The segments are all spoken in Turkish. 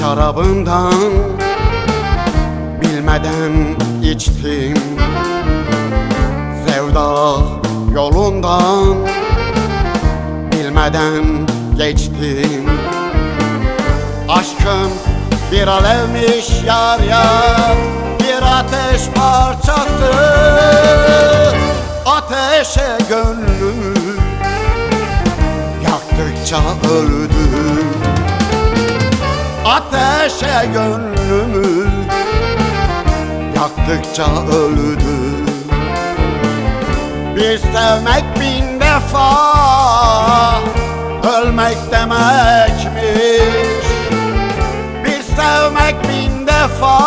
Şarabından bilmeden içtim. Sevda yolundan bilmeden geçtim. Aşkım bir alevmiş yar yar Bir ateş parçası. Ateşe gönlümü Yaktıkça öldü Ateşe gönlümü Yaktıkça öldü. Bir sevmek bin defa Ölmek demekmiş. Bir sevmek bin defa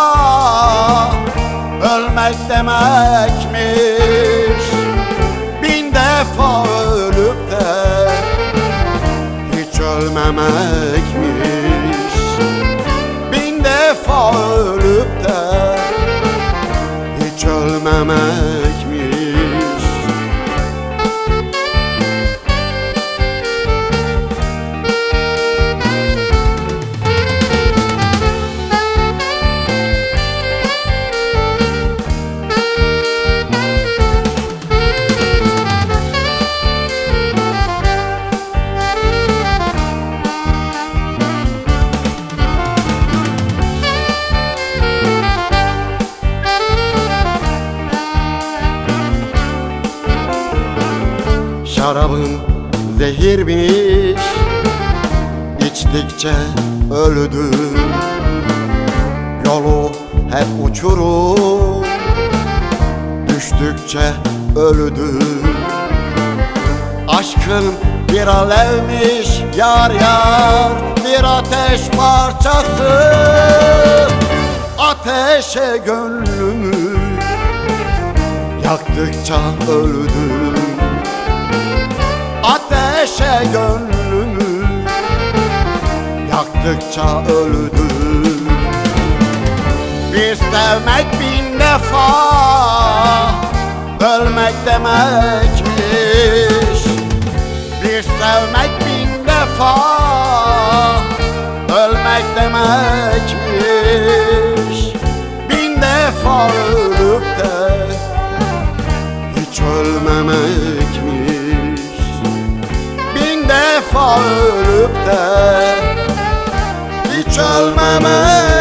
Ölmek demekmiş. Bin defa ölüp de Hiç ölmemekmiş defa ölüp de Şarabın zehirmiş İçtikçe öldüm Yolu hep uçurum Düştükçe öldüm Aşkın bir alevmiş yar yar Bir ateş parçası. Ateşe gönlümü Yaktıkça öldüm Ateşe gönlümü Yaktıkça öldüm Bir sevmek bin defa Ölmek demekmiş. Bir sevmek bin defa Ölmek demekmiş. Bin defa ölüp de Hiç ölmemekmiş. Bin defa ölüp de Hiç ölmemekmiş